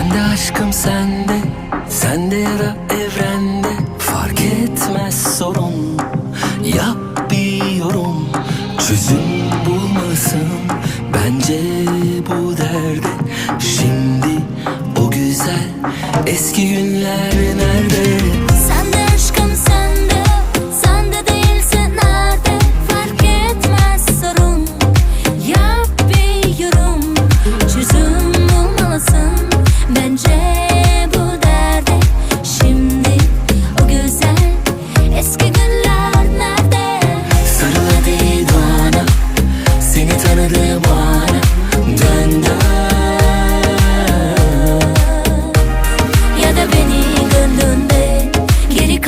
Aşkım sende, sende ya da evrende. Fark etmez sorun, yap bir yorum. Çözüm bulmasın bence bu derde. Şimdi o güzel eski günler gonna get wild.